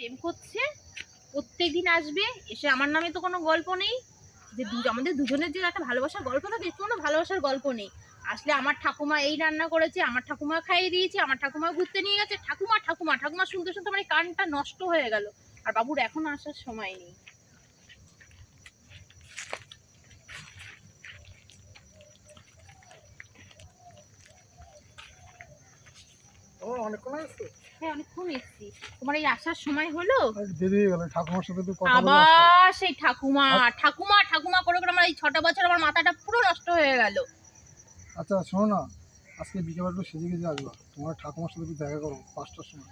প্রেম করছে প্রত্যেক দিন আসবে, এসে আমার নামে তো কোনো গল্প নেই। যে আমাদের দুজনের যে একটা ভালোবাসার গল্প থাকে কোনো ভালোবাসার গল্প নেই। আসলে আমার ঠাকুমা এই রান্না করেছে, আমার ঠাকুমা খাইয়ে দিয়েছে, আমার ঠাকুমা ঘুরতে নিয়ে গেছে। ঠাকুমা ঠাকুমা ঠাকুমা শুনতে শুনতে আমার কানটা নষ্ট হয়ে গেল। আর বাবুর এখন আসার সময় নেই। ও, অনেকক্ষণ আসছে হ্যাঁ অনেকক্ষণ এসছি। তোমার এই আসার সময় হলো? দেরি হয়ে গেল ঠাকুমার সাথে কথা হবে। আবার সেই ঠাকুমা ঠাকুমা ঠাকুমা করে করে আমার এই ছটা বছর আমার মাথাটা পুরো নষ্ট হয়ে গেল। আচ্ছা শোনো না আজকে বিকেলবেলা একটু সেজে গেছে আসবা তোমার ঠাকুমার সাথে একটু দেখা করো পাঁচটার সময়।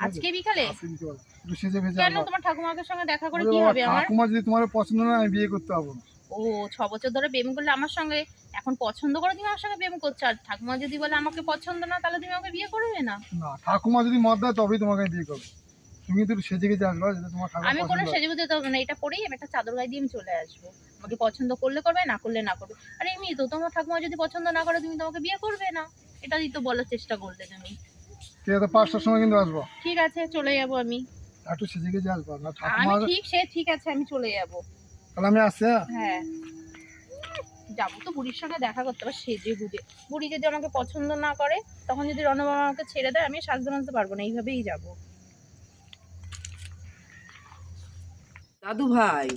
আজকে বিকালে? একটু সেজে ভেজে কেন তোমার ঠাকুমাকে সঙ্গে দেখা করে কি হবে আমার? ঠাকুমা যদি তোমার পছন্দ না আমি বিয়ে করতে পারব না। ও ছ বছর ধরে প্রেম করলে আমার সঙ্গে এখন পছন্দ করে তুমি আমার সঙ্গে প্রেম করছ আর ঠাকুমা যদি বলে আমাকে পছন্দ না তাহলে তুমি আমাকে বিয়ে করবে না? না ঠাকুমা যদি মত দেয় তবেই তোমাকে বিয়ে করব। তুমি একটু সেজে গেছে আসবা যাতে তোমার ঠাকুমা আমি কোনো। সেজে গুজে হবে না এটা পরেই আমি একটা চাদর গায়ে দিয়ে আমি চলে আসব। আমাকে পছন্দ করলে করবে না করলে না করবে। আরে এমনি তো তোমার ঠাকুমা যদি পছন্দ না করে তুমি তোমাকে বিয়ে করবে না। এটাই তো বলার চেষ্টা করলে তুমি। ঠিক আছে পাঁচটার সময় কিন্তু আসবা। ঠিক আছে চলে যাব আমি। একটু সেজে গেছে আসবা। না ঠাকুমা ঠিক সে ঠিক আছে আমি চলে যাব। তাহলে আমি আসছি হ্যাঁ? যাব তো বুড়ির সঙ্গে দেখা করতে পার সেজে গুজে বুড়ি যদি আমাকে পছন্দ না করে তখন যদি রণবাবা আমাকে ছেড়ে দেয় আমি সাজতে মানতে পারব না এইভাবেই যাব। দাদু ভাই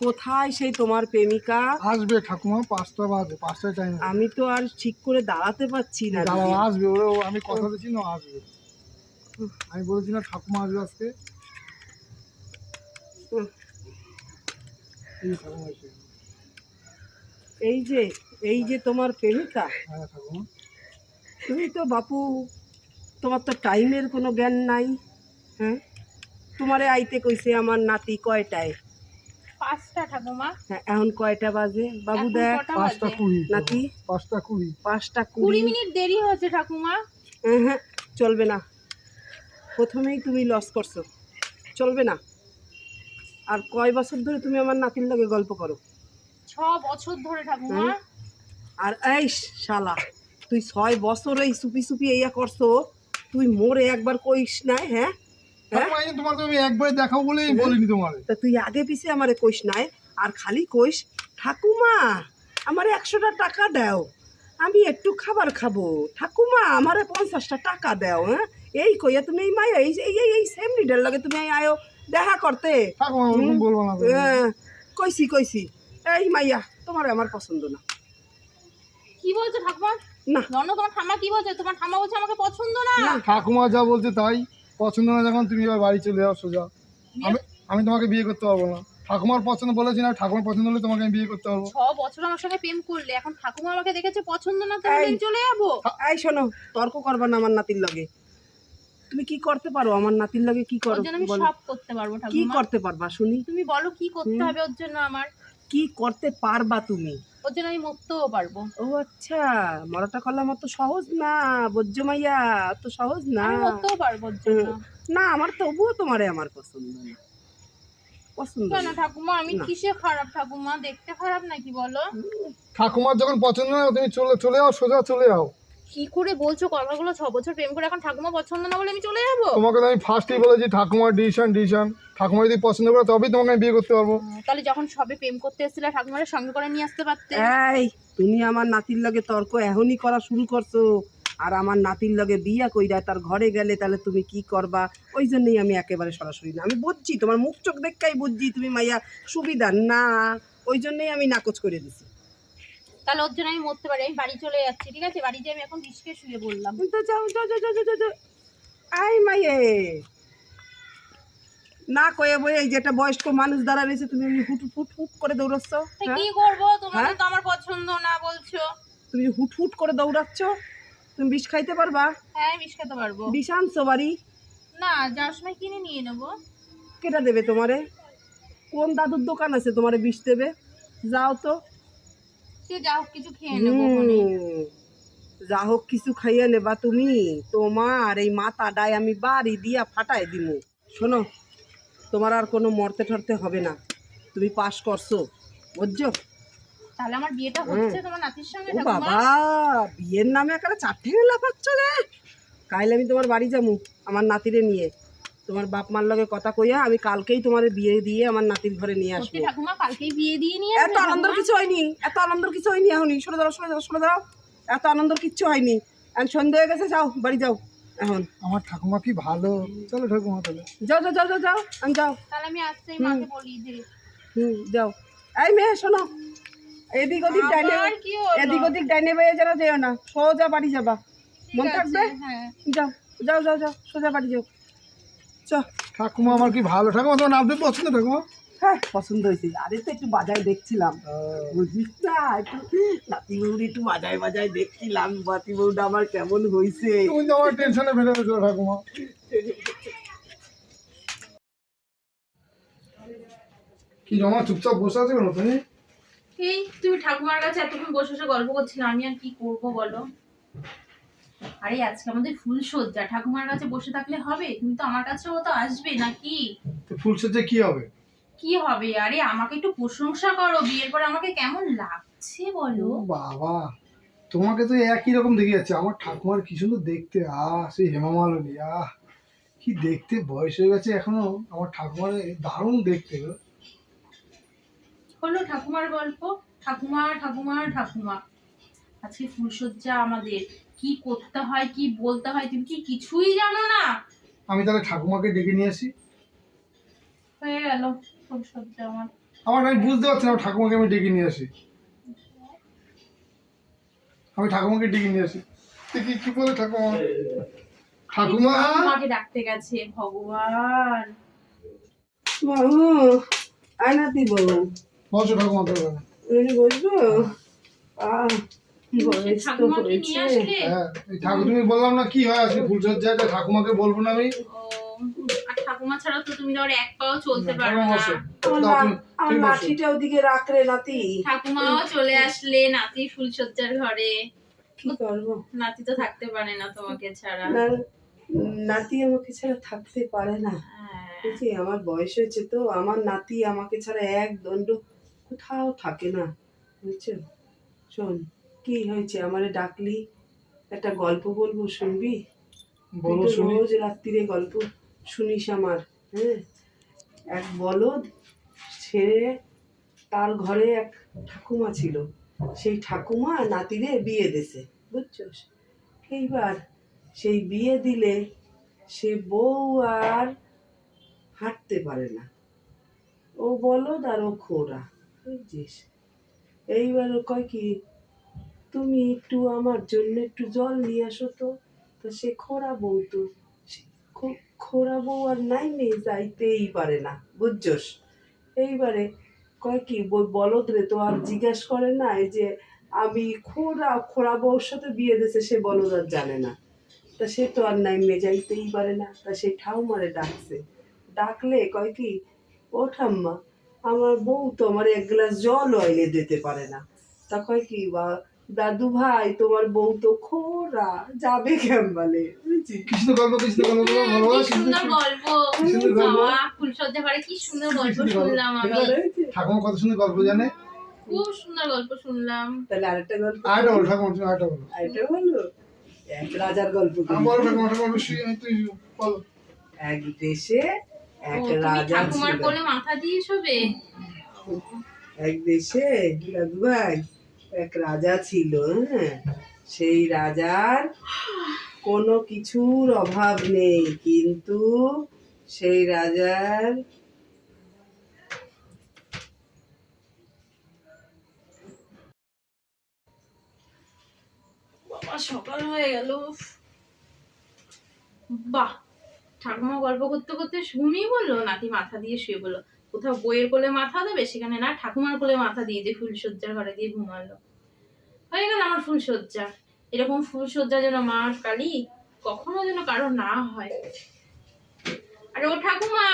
কোথায় সেই তোমার প্রেমিকা? আসবে ঠাকুমা পাঁচটা বাজে পাঁচটায় টাইম আমি তো আর ঠিক করে দাঁড়াতে পারছি না আসবে ওরে ও- আমি কথা দিচ্ছি না আসবে। আমি বলেছি না ঠাকুমা আসবে আজকে। হুম। এই যে এই যে তোমার প্রেমিকা তুমি তো বাপু তোমার তো টাইমের কোনো জ্ঞান নাই হ্যাঁ? তোমারে আইতে কইছে আমার নাতি কয়টায়? পাঁচটা ঠাকুমা হ্যাঁ এখন কয়টা বাজে? বাবু দেখ পাঁচটা কুড়ি। নাতি? পাঁচটা কুড়ি। পাঁচটা কুড়ি। কুড়ি মিনিট দেরি হয়েছে ঠাকুমা হ্যাঁ হ্যাঁ চলবে না। প্রথমেই তুমি লস করছ। চলবে না। আর কয় বছর ধরে তুমি আমার নাতির লগে গল্প করো? ছ বছর ধরে ঠাকুমা। আর এই শালা তুই ছয় বছর এই সুপি সুপি এইয়া করছ তুই মোরে একবার কইস নাই হ্যাঁ? হ্যাঁ? তোমাকে আমি একবার দেখাবো বলেই বলিনি তোমার। তা তুই আগে পিছে আমারে কইস নাই আর খালি কইস ঠাকুমা আমারে একশোটা টাকা দাও আমি একটু খাবার খাব। ঠাকুমা আমারে পঞ্চাশটা টাকা দাও হ্যাঁ? এই কইয়া তুমি এই মায়া এই এই এই- এই সেম লিডার লাগে তুমি আয়ো দেখা করতে। হ্যাঁ, কইছি কইছি। এই মাইয়া তোমার আমার পছন্দ না। কি বলছো ঠাকুমা? না। রণ তোমার ঠাম্মা কি বলছে? তোমার ঠাম্মা বলছে আমাকে পছন্দ না। না। ঠাকুমা যা বলছে তাই। পছন্দ না যখন তুমি এবার বাড়ি চলে যাও সোজা আমি আমি তোমাকে বিয়ে করতে পারব না। ঠাকুমার পছন্দ বলেছি না ঠাকুমার পছন্দ হলে তোমাকে আমি বিয়ে করতে পারব। ছ বছর আমার সঙ্গে প্রেম করলে এখন ঠাকুমা আমাকে দেখেছে পছন্দ না তো এই। আমি চলে যাব। এই শোনো তর্ক করবা না আমার নাতির লগে। তুমি কি করতে পারো? আমার নাতির লাগে কি করো? আমি সব করতে পারব কি করতে পারবা শুনি? তুমি বলো কি করতে হবে ওর জন্য আমার? কি করতে পারবা তুমি? ওর জন্য আমি মরতেও পারব। ও আচ্ছা মরাটা করলাম অত সহজ না? বজ্জ মাইয়া অত সহজ না? আমি মরতেও পারব ওর জন্য। না আমার তবুও তোমারে আমার পছন্দ না। পছন্দ না। ঠাকুমা আমি কিসে খারাপ ঠাকুমা? দেখতে খারাপ নাকি বলো? ঠাকুমার যখন পছন্দ না তুমি চলে চলে যাও সোজা চলে যাও। কি করে বলছো? কথাগুলো ছ বছর প্রেম করে এখন ঠাকুমা পছন্দ না বলে আমি চলে যাব? তোমাকে তো আমি ফার্স্টেই বলেছি ঠাকুমার ডিসিশন ডিসিশন ঠাকুমা যদি পছন্দ করে তবেই তোমাকে আমি বিয়ে করতে পারব। তাহলে যখন সবে প্রেম করতে এসেছিলে ঠাকুমার সঙ্গে করে নিয়ে আসতে পারতে। এই তুমি আমার নাতির লগে তর্ক এখনই করা শুরু করছ। আর আমার নাতির লগে বিয়া কইরা তার ঘরে গেলে তাহলে তুমি কি করবা? ওই জন্যই আমি একেবারে সরাসরি না। আমি বুঝছি তোমার মুখ চোখ দেখাই বুঝছি তুমি মাইয়া সুবিধা না। ওই জন্যই আমি নাকচ করে দিছি। তাহলে ওর জন্য আমি মরতে পারি আমি বাড়ি চলে যাচ্ছি ঠিক আছে? বাড়িতে আমি এখন বিষকে শুয়ে বললাম তো যাও যাও যাও যাও যাও, যাও, যাও। আই মাইয়ে। না কয়ে বই এই যেটা বয়স্ক মানুষ দাঁড়া রয়েছে তুমি হুট হুট হুট করে দৌড়াচ্ছ হ্যাঁ? কি করব? তোমাদের হ্যাঁ? তো আমার পছন্দ না বলছো। তুমি হুট হুট করে দৌড়াচ্ছ তুমি বিষ খাইতে পারবা? হ্যাঁ বিষ খেতে পারব। বিষ আনছো বাড়ি? না যাওয়ার সময় কিনে নিয়ে নেব। কেটা দেবে তোমারে? কোন দাদুর দোকান আছে তোমারে বিষ দেবে? যাও তো। সে যা হোক কিছু খেয়ে নেব ওখানে। যা হোক কিছু খাইয়া নেবা তুমি। তোমার এই মাথাটায় আমি বাড়ি দিয়া ফাটাই দিমু। শোনো তোমার আর কোনো মরতে ঠরতে হবে না। তুমি পাস করছ বুঝছ? তাহলে আমার বিয়েটা হচ্ছে তোমার নাতির সঙ্গে ও ঠাকুমা? বাবা বিয়ের নামে একটা চারটে লাফাচ্ছ রে। কাইলে আমি তোমার বাড়ি যাব আমার নাতিরে নিয়ে। তোমার বাপ মার লগে কথা কইয়া আমি কালকেই তোমার বিয়ে দিয়ে আমার নাতির ঘরে নিয়ে আসব। ঠাকুমা কালকেই বিয়ে দিয়ে নিয়ে এত আনন্দের কিছু হয়নি এত আনন্দের কিছু হয়নি এখনই। সরে দাঁড়াও সরে দাঁড়াও সরে দাঁড়াও। এত আনন্দের কিচ্ছু হয়নি। এখন সন্ধ্যে হয়ে গেছে যাও বাড়ি যাও। এখন। আমার ঠাকুমা কি ভালো? চলো ঠাকুমা তাহলে। যাও যাও যাও যাও যাও আমি যাও। তাহলে আমি আসতেই মাকে বলি যে। হুম যাও। এই মেয়ে শোনো। এদিক ওদিক ডাইনে? এদিক ওদিক ডাইনে বেয়ে যেন যেও না। সোজা বাড়ি যাবা। মন থাকবে? হ্যাঁ। যাও যাও যাও যাও সোজা বাড়ি যাও। চ ঠাকুমা আমার কি ভালো? ঠাকুমা তোমার নাম দিয়ে পছন্দ ঠাকুমা? হ্যাঁ পছন্দ হয়েছে। আরে তো একটু বাজায় দেখছিলাম। বুঝিস না একটু নাতি একটু বাজায় বাজায় দেখছিলাম বাতি বউটা আমার কেমন হয়েছে তুমি তো আমার টেনশনে ফেলে দিয়েছ ঠাকুমা। কি জমা চুপচাপ বসে আছে কেন তুমি? এই তুমি ঠাকুমার কাছে এতক্ষণ বসে বসে গল্প করছিলে আমি আর কি করব বলো? আরে আজকে আমাদের ফুল সজ্জা ঠাকুমার কাছে বসে থাকলে হবে? তুমি তো আমার কাছেও তো আসবে নাকি? তো ফুলসজ্জা কি হবে? কি হবে? আরে আমাকে একটু প্রশংসা করো। বিয়ের পরে আমাকে কেমন লাগছে বলো? বাবা তোমাকে তো একই রকম দেখে যাচ্ছে আমার ঠাকুমার কি সুন্দর দেখতে। আহ সেই হেমা মালিনী আহ কি দেখতে বয়স হয়ে গেছে এখনও। আমার ঠাকুমার দারুণ দেখতে। গো হলো ঠাকুমার গল্প। ঠাকুমা ঠাকুমা ঠাকুমা। আজকে ফুলসজ্জা আমাদের। কি করতে হয় কি বলতে হয় তুমি কি কিছুই জানো না? আমি তাহলে ঠাকুমাকে ডেকে নিয়ে আসি। হয়ে গেল আমার। আমার আমি বুঝতে পারছি না ঠাকুমাকে আমি ডেকে নিয়ে আসি। আমি ঠাকুমাকে ডেকে নিয়ে আসি। দেখি কি বলে ঠাকুমা? ঠাকুমা? আমাকে ডাকতে গেছে ভগবান। বাবু আয় নাতি বউ বসো ঠাকুমা বসবো? আহ। হ্যাঁ এই ঠাকুর বললাম না কি হয় আজকে ফুলসজ্জাটা ঠাকুমাকে বলব না আমি। ঠাকুমা ছাড়া তো তুমি ধর এক পাও চলতে না, না। বসো। আমার দাও লা- তুমি- আমার তুমি বসো। লাঠিটা ওদিকে রাখ নাতি। ঠাকুমাও চলে আসলে নাতি ফুলসজ্জার ঘরে। কি করব? নাতি তো থাকতে পারে না তোমাকে ছাড়া। নাতি আমাকে ছাড়া থাকতে পারে না। হ্যাঁ। আমার বয়স হয়েছে তো আমার নাতি আমাকে ছাড়া এক দণ্ড কোথাও থাকে না। বুঝছ? শোন কি হয়েছে? আমারে ডাকলি একটা গল্প বলব শুনবি? বলো শুনি। রোজ রাত্রিরে গল্প শুনিস আমার হ্যাঁ? এক বলদ ছেড়ে তার ঘরে এক ঠাকুমা ছিল। সেই ঠাকুমা নাতিরে বিয়ে দেছে বুঝছস? এইবার সেই বিয়ে দিলে সে বউ আর হাঁটতে পারে না। ও বলদ আর ও খোরা বুঝছিস? এইবার ও কয় কি তুমি একটু আমার জন্য একটু জল নিয়ে আসো তো। তো সে খোরা বউ তো। খোরা বউ আর নাই নেই যাইতেই পারে না, বুঝছস? এইবারে কয় কি বলদরে তো আর জিজ্ঞাস করে না, এই যে আমি খোরা খোরা বউর সাথে বিয়ে দিয়েছে, সে বলদ আর জানে না। তা সে তো আর নাইমে যাইতেই পারে না। তা সে ঠাউমারে ডাকছে। ডাকলে কয় কি, ও ঠাম্মা, আমার বউ তো আমার এক গ্লাস জল এনে দিতে পারে না। তা কয় কি, বা দাদু ভাই তোমার বউ তো খোরা যাবে বুঝছি কৃষ্ণ গল্প কৃষ্ণ গল্প বলো, হ্যাঁ, কি সুন্দর গল্প। কি সুন্দর গল্প। বাবা ফুলসজ্জা ঘরে কি সুন্দর গল্প শুনলাম আমি ঠাকুমা কত সুন্দর গল্প জানে। খুব সুন্দর গল্প শুনলাম। তাহলে আরেকটা গল্প আরেকটা বলো ঠাকুমা তুমি আরেকটা বলো। আরেকটা এক রাজার গল্প আমি করি। বলো ঠাকুমা ঠাকুমা একটু তুই বলো। এক দেশে এক রাজা ঠাকুমার ছিল। কোলে মাথা দিয়ে শোবে? এক দেশে দাদু ভাই এক রাজা ছিল হ্যাঁ? সেই রাজার কোনো কিছুর অভাব নেই, কিন্তু সেই রাজার সকাল হয়ে গেল। বাহ ঠাকুমা গল্প করতে করতে ঘুমিয়ে বলল নাতি মাথা দিয়ে শুয়ে বলল কোথাও বইয়ের কোলে মাথা দেবে সেখানে না ঠাকুমার কোলে মাথা দিয়ে যে ফুলসজ্জার ঘরে দিয়ে ঘুমালো। হয়ে গেল আমার ফুলসজ্জা এরকম ফুলসজ্জা যেন মা কালী কখনো যেন কারও না হয়। আরে ও ঠাকুমা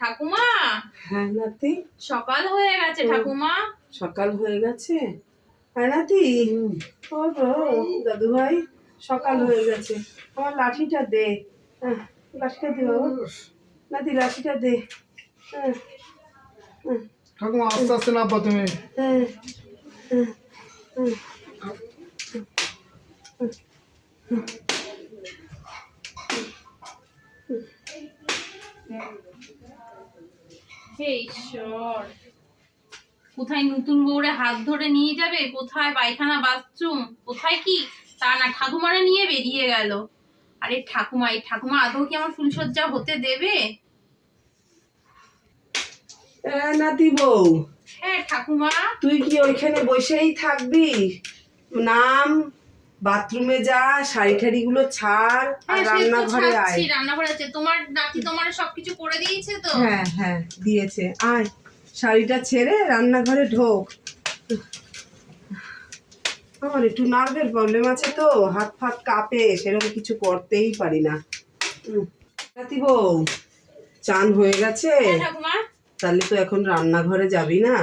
ঠাকুমা! হ্যাঁ নাতি। সকাল হয়ে গেছে ঠাকুমা। সকাল হয়ে গেছে। হ্যাঁ নাতি। ও দাদু ভাই সকাল হয়ে গেছে। আমার লাঠিটা দে। লাঠিটা দে বাবা। নাতি লাঠিটা দে। ঠাকুমা, আস্তে আস্তে তুমি। কোথায় নতুন বউরে হাত ধরে নিয়ে যাবে? কোথায় পায়খানা বাথরুম? কোথায় কি? তা না, ঠাকুমারা নিয়ে বেরিয়ে গেল। আরে ঠাকুমা, এই ঠাকুমা, আদৌ কি আমার ফুলসজ্জা হতে দেবে? নাতি বউ। হ্যাঁ ঠাকুমা। তুই কি ওইখানে বসেই থাকবি? নাম বাথরুমে যা শাড়ি ঠাড়ি গুলো ছাড় আর হ্যাঁ, সে রান্নাঘরে আয়। রান্নাঘরে আছে। তোমার নাতি তোমার সবকিছু করে দিয়েছে তো? হ্যাঁ হ্যাঁ দিয়েছে। আয় শাড়িটা ছেড়ে রান্নাঘরে ঢোক। আমার একটু নার্ভের প্রবলেম আছে তো হাত ফাত কাঁপে সেরকম কিছু করতেই পারি না। নাতি বউ চান হয়ে গেছে? হ্যাঁ, ঠাকুমা। তাহলে তো এখন রান্নাঘরে যাবি না?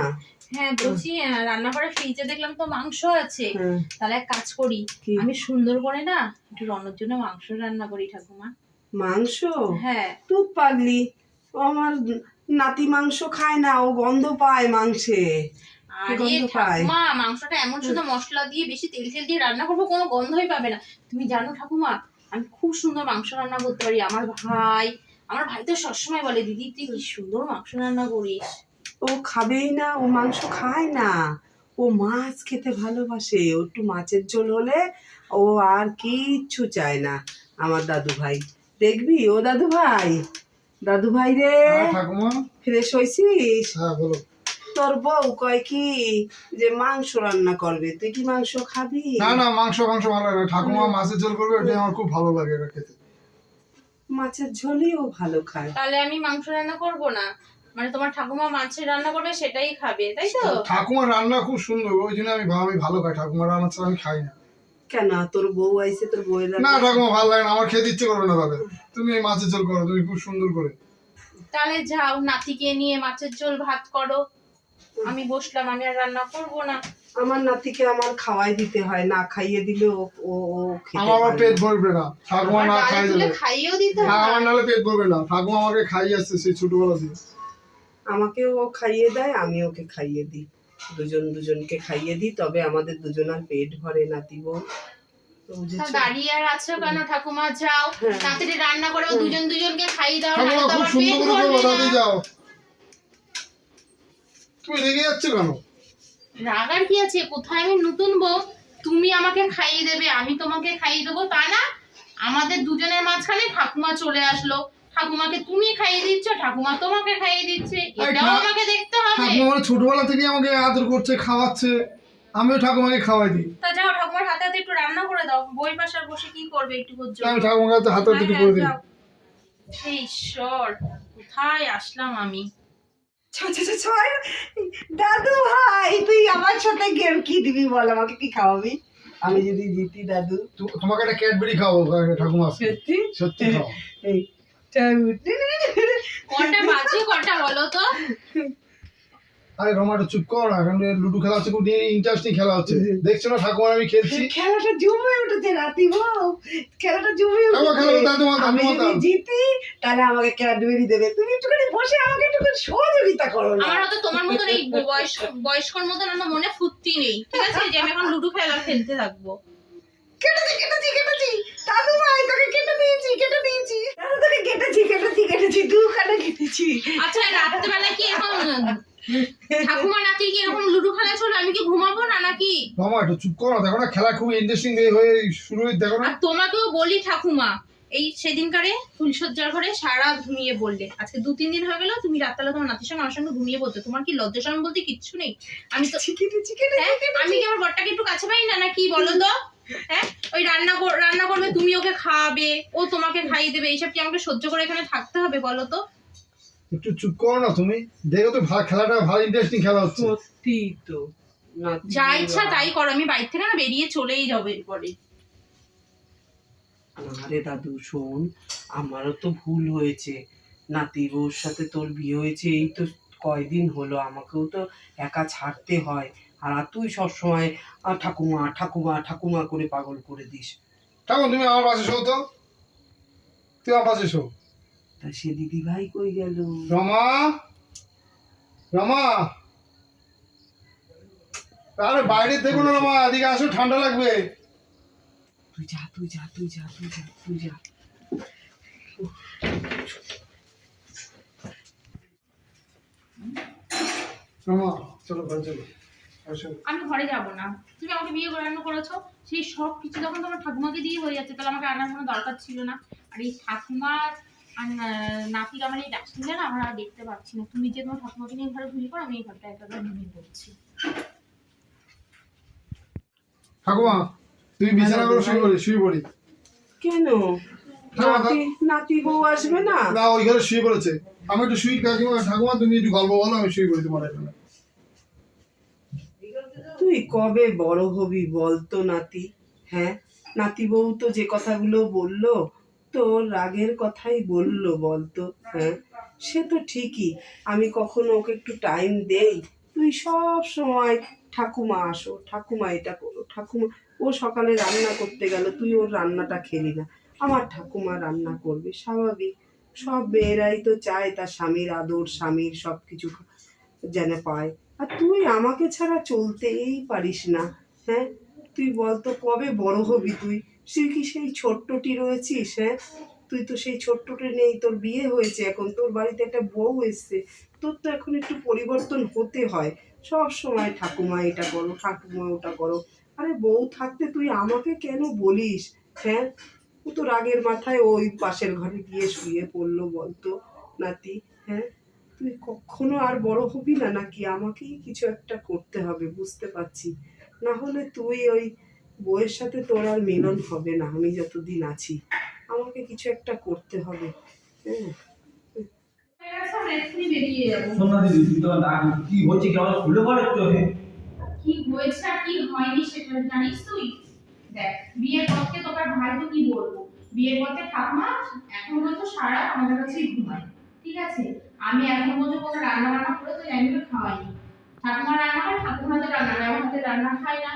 হ্যাঁ বলছি রান্নাঘরে ফ্রিজে দেখলাম তো মাংস আছে। হ্যাঁ, তাহলে এক কাজ করি আমি সুন্দর করে না একটু রনের জন্য মাংস রান্না করি ঠাকুমা। মাংস? হ্যাঁ। তুই পাগলি আমার নাতি মাংস খায় না ও গন্ধ পায় মাংসে। ঠাকুমা মাংসটা এমন শুধু মশলা দিয়ে বেশি তেল তেল দিয়ে রান্না করব কোনো গন্ধই পাবে না। তুমি জানো ঠাকুমা আমি খুব সুন্দর মাংস রান্না করতে পারি আমার ভাই আমার ভাই তো সবসময় বলে দিদি তুই কি সুন্দর মাংস রান্না করিস? ও খাবেই না ও মাংস খায় না। ও মাছ খেতে ভালোবাসে ও একটু মাছের ঝোল হলে ও আর কিচ্ছু চায় না। আমার দাদু ভাই দেখবি? ও দাদু ভাই দাদু ভাই রে। হ্যাঁ ঠাকুমা। ফ্রেশ হয়েছিস? হ্যাঁ বলো। তোর বউ কয় কি যে মাংস রান্না করবে? তুই কি মাংস খাবি? না না মাংস মাংস ভালো লাগে ঠাকুমা মাছের ঝোল করবে ওটাই আমার খুব ভালো লাগে এটা খেতে। মাছের ঝোলই ও ভালো খায়। তাহলে আমি মাংস রান্না করব না? মানে তোমার ঠাকুমা মাছের রান্না করবে সেটাই খাবে তাই তো? ঠাকুমার রান্না খুব সুন্দর ওই জন্য আমি আমি ভালো খাই ঠাকুমার রান্না ছাড়া আমি খাই না। কেন? তোর বউ আইছে তোর বউয়ের না ঠাকুমা ভালো লাগে না আমার খেতে ইচ্ছে করবে না তাহলে। তুমি এই মাছের ঝোল করো তুমি খুব সুন্দর করে। তাহলে যাও নাতিকে নিয়ে মাছের ঝোল ভাত করো। আমি বসলাম আমি আর রান্না করব না। আমার নাতিকে আমার খাওয়াই দিতে হয় না খাইয়ে দিলে ও ও ও আমার পেট ভরবে না। ঠাকুমা না ডালে খাই দিলে খাইয়েও দিতে হ্যাঁ আমার হয় নাহলে পেট ভরবে না। ঠাকুমা আমাকে খাইয়ে আসছে সেই ছোটবেলা থেকে। আমাকে ও খাইয়ে দেয় আমি ওকে খাইয়ে দিই। দুজন দুজনকে খাইয়ে দিই তবে আমাদের দুজনের পেট ভরে নাতি বউ। দাঁড়িয়ে আর আছো কেন ঠাকুমা? যাও। হ্যাঁ। তাড়াতাড়ি রান্না করে দুজন দুজনকে খাইয়ে দাও ঠাকুমা খুব পেট সুন্দর করে ভরবে না। তাড়াতাড়ি যাও। তুমি রেগে যাচ্ছ কেন? রাগার কি আছে? কোথায় আমি নতুন বউ? তুমি আমাকে খাইয়ে দেবে আমি তোমাকে খাইয়ে দেবো তা না? আমাদের দুজনের মাঝখানে ঠাকুমা চলে আসলো। ঠাকুমাকে তুমি খাইয়ে দিচ্ছ ঠাকুমা তোমাকে খাইয়ে দিচ্ছে। এটাও আমাকে দেখতে হবে। ঠাকুমা ছোটবেলা থেকে আমাকে আদর করছে খাওয়াচ্ছে। আমিও ঠাকুমাকে খাওয়াই দিই। তা যাও ঠাকুমার হাতে হাতে একটু রান্না করে দাও। বই পাশে আর বসে কি করবে একটু জন্য আমি ঠাকুমার হাতে হাতে একটু হ্যাঁ, করে দিই ঈশ্বর কোথায় আসলাম আমি। দাদু ভাই তুই আমার সাথে গেম কি দিবি বল আমাকে কি খাওয়াবি? আমি যদি জিতি দাদু। তো- তোমাকে একটা ক্যাডবেরি খাওয়াবো ঠাকুমা। সত্যি? সত্যি খাও এই কটা বাজে কটা বলো তো? আরে রমা একটু চুপ করো এখন লুডু খেলা হচ্ছে খুব ইন্টারেস্টিং খেলা হচ্ছে। দেখছ না ঠাকুমার আমি খেলছি। খেলাটা জমে উঠেছে নাতি বউ। খেলাটা জমে উঠেছে। আমি যদি জিতি তাহলে আমাকে ক্যাডবেরি দেবে তুমি একটুখানি বসে আমাকে একটুখানি সহযোগিতা করো আমার হয়তো তোমার মতন এই বয়স্ক বয়স্কর মতন আমার মনে ফুর্তি নেই ঠিক আছে? যে আমি এখন লুডো খেলা খেলতে থাকব। কেটেছি কেটেছি কেটেছি। দাদু ভাই তোকে কেটে দিয়েছি কেটে দিয়েছি। দাদু তোকে কেটেছি কেটেছি কেটেছি দুখানে কেটেছি। আচ্ছা রাত্রেবেলা কি এরকম ঠাকুমা নাতি কি এরকম লুডো খেলা চলে আমি কি ঘুমাবো না নাকি? রমা একটু চুপ করো দেখো না খেলা খুব ইন্টারেস্টিং হয়ে শুরু হয়ে দেখো না। আর তোমাকেও বলি ঠাকুমা এই সেদিনকারে ফুলসজ্জার ঘরে সারা ঘুমিয়ে বললে আজকে দু তিন দিন হয়ে গেল তুমি রাত্রেবেলা তোমার নাতির সঙ্গে আমার সঙ্গে ঘুমিয়ে পড়তো। তোমার কি লজ্জা শরম বলতে কিচ্ছু নেই? আমি তো হ্যাঁ আমি কি আমার বরটাকে একটু কাছে পাই না নাকি বলো তো? হ্যাঁ ওই রান্না কর- রান্না করবে তুমি ওকে খাওয়াবে ও তোমাকে খাইয়ে দেবে এইসব কি আমাকে সহ্য করে এখানে থাকতে হবে বলো তো? একটু চুপ করো না তুমি। দেখো তো ভা- খেলাটা ভালো ইন্টারেস্টিং খেলা হচ্ছে। সত্যি তো। যা ইচ্ছা তাই করো। আমি বাড়ি থেকে না বেরিয়ে চলেই যাব এরপরে। আরে দাদু শোন আমারও তো ভুল হয়েছে। নাতি বউর সাথে তোর বিয়ে হয়েছে এই তো কয়দিন হলো। আমাকেও তো একা ছাড়তে হয়। আর তুই সবসময় ঠাকুমা ঠাকুমা ঠাকুমা করে পাগল করে দিস। ঠাকুর তুমি আমার পাশে শো তো। তুই আমার পাশে শো। তা সে দিদি ভাই কই গেল? রমা রমা। আরে বাইরে দেখো না রমা এদিকে আসো ঠান্ডা লাগবে। তুই যা তুই যা তুই যা তুই যা তুই যা। ঘরে আমি ঘরে যাব না। তুমি আমাকে বিয়ে করে করেছ সেই সব কিছু যখন তোমার ঠাকুমাকে দিয়ে হয়ে যাচ্ছে তাহলে আমাকে আনার কোনো দরকার ছিল না। আর এই ঠাকুমার আর না- আমার এই ডাস্টবিনে না আমরা আর দেখতে পাচ্ছি না। তুমি যে তোমার ঠাকুমাকে নিয়ে ঘরে ঘুরি করো আমি এই ঘরটা একেবারে ঘুমিয়ে পড়ছি ঠাকুমা তুমি বিছানা করে শুয়ে পড়ি শুয়ে পড়ি। কেন? নাতি নাতি বউ আসবে না? না ওই ঘরে শুয়ে পড়েছে। আমি একটু শুই কাকিমা ঠাকুমা তুমি একটু গল্প বলো আমি শুয়ে পড়ি তোমার এখানে। তুই কবে বড় হবি বলতো নাতি? হ্যাঁ? নাতি বউ তো যে কথাগুলো বলল তোর রাগের কথাই বলল বলতো হ্যাঁ? সে তো ঠিকই। আমি কখনো ওকে একটু টাইম দেই। তুই সব সময়, ঠাকুমা, আসো, ঠাকুমা, এটা করো, ঠাকুমা। ও সকালে রান্না করতে গেল, তুই ওর রান্নাটা খেলি না। আমার ঠাকুমা রান্না করবে, স্বাভাবিক। সব মেয়েরাই তো চায় তার স্বামীর আদর, স্বামীর সব কিছু যেন পায়। আর তুই আমাকে ছাড়া চলতেই পারিস না হ্যাঁ? তুই বলতো, কবে বড় হবি তুই? তুই কি সেই ছোট্টটি রয়েছিস হ্যাঁ তুই তো সেই ছোট্টটি নেই তোর বিয়ে হয়েছে এখন, তোর বাড়িতে একটা বউ এসছে। তোর তো এখন একটু পরিবর্তন হতে হয়। সব সময় ঠাকুমা এটা করো, ঠাকুমা ওটা করো। আরে বউ থাকতে তুই আমাকে কেন বলিস হ্যাঁ? ও তো রাগের মাথায় ওই পাশের ঘরে গিয়ে শুয়ে পড়ল বলতো নাতি হ্যাঁ? তুই কখনো আর বড় হবি না নাকি? আমাকেই কিছু একটা করতে হবে, বুঝতে পারছি। না হলে তুই ওই বউয়ের সাথে তোর আর মিলন হবে না আমি যতদিন আছি। আমাকে কিছু একটা করতে হবে হ্যাঁ। আমরা এক্ষুনি বেরিয়ে যাব শোন না দিদি তুই তো ডাক কি হচ্ছে কি আমার খুলে বল একটু কি হয়েছে আর কি হয়নি সেটা জানিস তুই? দেখ বিয়ের পথে তোর ভাই তো কি বলব? বিয়ের পথে ঠাকুমা এখন পর্যন্ত সারা আমাদের কাছেই ঘুমায় ঠিক আছে? আমি এখন পর্যন্ত কোনো রান্না বান্না করে তো তো খাওয়াইনি। ঠাকুমা রান্না হয় ঠাকুমা তো রান্না আমার হাতে রান্না খায় না।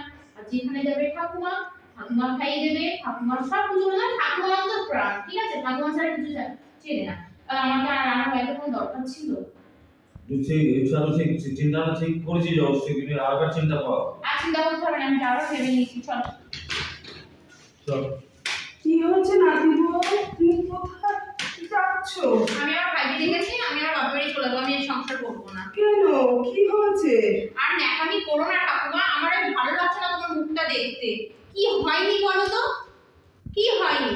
যেখানে যাবে ঠাকুমা ঠাকুমা খাইয়ে দেবে ঠাকুমার সব কিছু যাবে ঠাকুমা তো প্রাণ ঠিক আছে? ঠাকুমা ছাড়া কিছু চেনে না। আর আমাকে আর রান্না বাইরে কোনো দরকার ছিল। সেই সেই চিন্তাটা ঠিক অবশ্যই কিন্তু আরেকবার চিন্তা কর। আর চিন্তা করতে হবে না আমি ভেবে নিয়েছি চল। চল। কি হয়েছে নাতি বউ? তুমি কোথায়? যাচ্ছ আমি আমার ভাইকে দেখেছি আমি আর বাপেরই চলে যাব আমি এই সংসার করব না। কেন? কি হয়েছে? আর ন্যাকামি করো না ঠাকুমা আমার ভালো লাগছে না মুখটা দেখতে কি হয়নি বলো তো কি হয়নি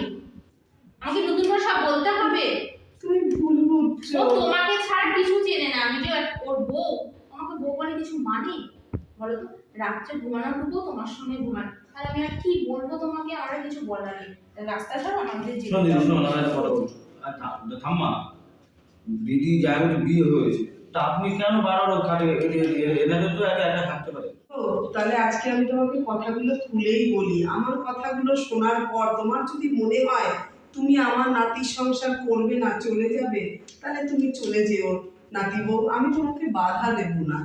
আমাকে নতুন করে সব বলতে হবে তুমি ভুল বুঝছ ও তোমাকে ছাড়া কিছু চেনে না আমি যে ওর বউ আমাকে বউ বলে কিছু মানে বলো তো রাত্রে ঘুমানোর টুকু তোমার সঙ্গে ঘুমান আর আমি আর কি বলব তোমাকে আমার আর কিছু বলার নেই রাস্তা ছাড়ো আমাদের থাম- থাম্মা দিদি যাই হোক বিয়ে হয়েছে তা আপনি কেন বারবার খাটে এনাদের তো একা একা থাকতে পারে ও, তাহলে আজকে আমি তোমাকে কথাগুলো খুলেই বলি। আমার কথাগুলো শোনার পর তোমার যদি মনে হয় তুমি আমার নাতির সংসার করবে না চলে যাবে তাহলে তুমি চলে যেও নাতি বউ আমি তোমাকে বাধা দেব না।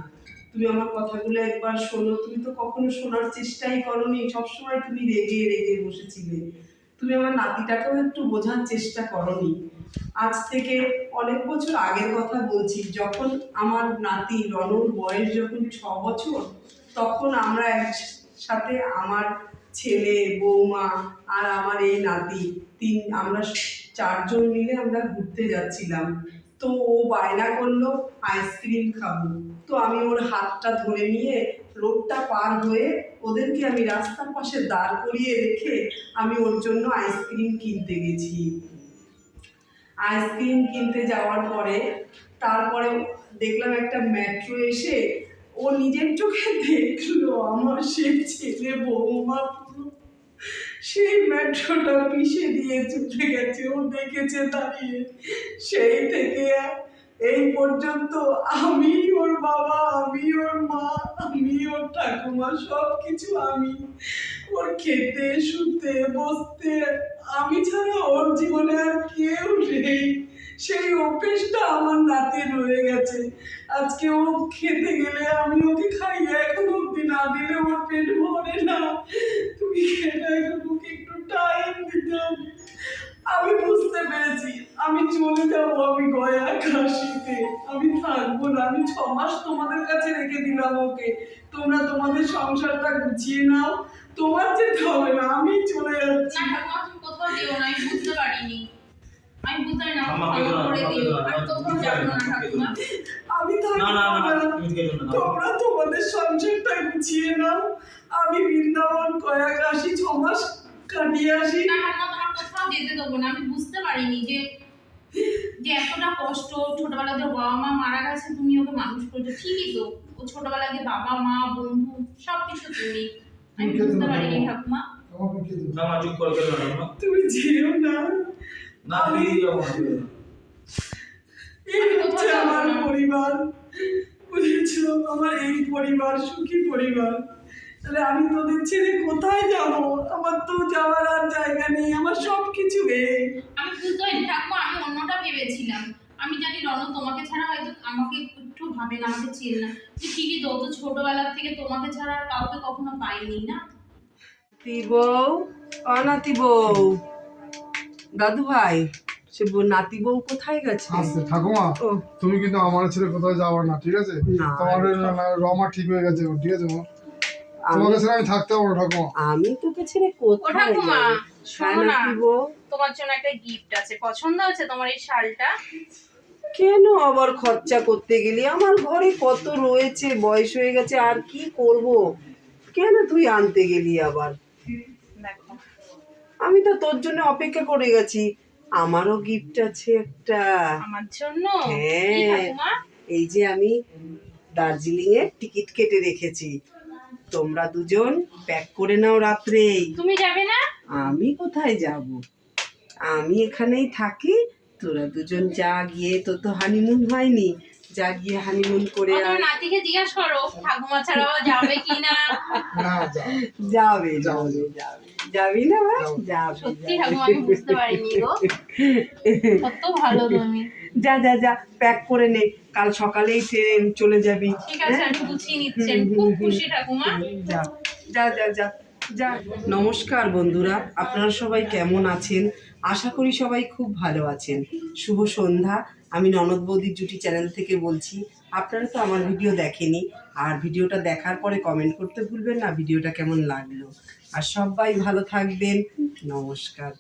তুমি আমার কথাগুলো একবার শোনো। তুমি তো কখনো শোনার চেষ্টাই করনি। সবসময় তুমি রেগে রেগে বসেছিলে। তুমি আমার নাতিটাকেও একটু বোঝার চেষ্টা করনি। আজ থেকে অনেক বছর আগের কথা বলছি। যখন আমার নাতি রনর বয়স যখন ছ বছর তখন আমরা একসাথে আমার ছেলে, বৌমা আর আমার এই নাতি, তিন, আমরা চারজন মিলে আমরা ঘুরতে যাচ্ছিলাম। তো ও বায়না করল, আইসক্রিম খাব। তো আমি ওর হাতটা ধরে নিয়ে রোডটা পার হয়ে ওদেরকে আমি রাস্তার পাশে দাঁড় করিয়ে রেখে আমি ওর জন্য আইসক্রিম কিনতে গেছি। আইসক্রিম কিনতে যাওয়ার পরে, তারপরে দেখলাম একটা মেট্রো এসে ও নিজের চোখে দেখল আমার সে ছেলে বৌমা। সেই মেট্রোটা পিষে দিয়ে চলে গেছে, ও দেখেছে দাঁড়িয়ে। সেই থেকে এই পর্যন্ত আমি ওর বাবা, আমি ওর মা, আমি ওর ঠাকুমা সব কিছু আমি। ওর খেতে, শুতে, বসতে, আমি ছাড়া ওর জীবনে আর কেউ নেই। সেই অভ্যেসটা আমার নাতে রয়ে গেছে। আজকে ও খেতে গেলে আমি ওকে খাইয়ে এখন অব্দি না দিলে ওর পেট ভরে না। তুমি খেলে এখন ওকে একটু টাইম দিতে আমি বুঝতে পেরেছি, আমি চলে যাব আমি গয়া কাশিতে। আমি থাকব না, আমি ছ মাস তোমাদের কাছে রেখে দিলাম ওকে। তোমরা তোমাদের সংসারটা গুছিয়ে নাও। তোমার যেতে হবে না, আমি চলে যাচ্ছি। কোথাও যেও না, আমি বুঝতে পারিনি। আমি বুঝতে না ঠাম্মা আমাকে কেঁদো ক্ষমা না, করে দিও কেঁদো না, আমি না ঠাকুমা। আমি না না না না তুমি খেলো না তোমরা তোমাদের সংসারটা গুছিয়ে নাও। আমি বৃন্দাবন কয়েক আসি ছ মাস কাটিয়ে আসি। না ঠাকুমা তোমার কোথাও যেতে দেবো না। আমি বুঝতে পারিনি যে যে এতটা কষ্ট ছোটবেলাতে বাবা মা মারা গেছে তুমি ওকে মানুষ করছ। ঠিকই তো। ও ছোটবেলাতে বাবা মা বন্ধু সব কিছু তুমি আমি বুঝতে পারিনি ঠাকুমা। তুমি যেও না। না। এই হচ্ছে আমার পরিবার। বুঝেছ? আমার এই পরিবার সুখী পরিবার। তাহলে আমি তোদের ছেড়ে কোথায় যাব? আমার তো যাওয়ার আর জায়গা নেই আমার সব কিছু এই। আমি বুঝতে ঠাকুমা আমি অন্যটা ভেবেছিলাম। আমি জানি রণ তোমাকে ছাড়া হয়তো আমাকে একটু ভাবে না আমাকে চেন না। যে ঠিকই তো তো ছোটবেলার থেকে তোমাকে ছাড়া আর কাউকে কখনো পাইনি না। বউ অনাতি বউ। দাদু ভাই সে নাতি বউ কোথায় গেছে? আসতে ঠাকুমা তুমি কিন্তু আমার ছেলে কোথাও যাওয়ার না ঠিক আছে? তোমার রমা ঠিক হয়ে গেছে ঠিক আছে মা? তোমাকে ছেড়ে আমি থাকতে পারব ঠাকুমা। আমি তোকে ছেড়ে কোথায় ঠাকুমা শোনো না তোমার জন্য একটা গিফট আছে পছন্দ হয়েছে তোমার এই শালটা? কেন আবার খরচা করতে গেলি? আমার ঘরে কত রয়েছে বয়স হয়ে গেছে আর কি করব? কেন তুই আনতে গেলি আবার? দেখো আমি তো তোর জন্য অপেক্ষা করে গেছি। আমারও গিফট আছে একটা। আমার জন্য? হ্যাঁ। এই যে আমি দার্জিলিং এর টিকিট কেটে রেখেছি। তোমরা দুজন প্যাক করে নাও রাত্রেই তুমি যাবে না? আমি কোথায় যাব? আমি এখানেই থাকি। তোরা দুজন যা গিয়ে তোর তো হানিমুন হয়নি। যা গিয়ে হানিমুন করে তোমার নাতিকে জিজ্ঞাসা করো ঠাকুমা ছাড়াও যাবে কি না যাবে। যাবে যাবে। যাবি না ভাই? যাবে। সত্যি ঠাকুমা আমি বুঝতে পারিনি গো। কত ভালো তুমি। যা যা যা প্যাক করে নে। কাল সকালেই ট্রেন চলে যাবি। ঠিক আছে আমি গুছিয়ে নিচ্ছি খুব খুশি ঠাকুমা। যা যা যা যা যা। নমস্কার বন্ধুরা আপনারা সবাই কেমন আছেন? আশা করি সবাই খুব ভালো আছেন। শুভ সন্ধ্যা। আমি ননদ বৌদির জুটি চ্যানেল থেকে বলছি, আপনারা তো আমার ভিডিও দেখেনি, আর ভিডিওটা দেখার পরে কমেন্ট করতে ভুলবেন না, ভিডিওটা কেমন লাগল। আর সবাই ভালো থাকবেন। নমস্কার।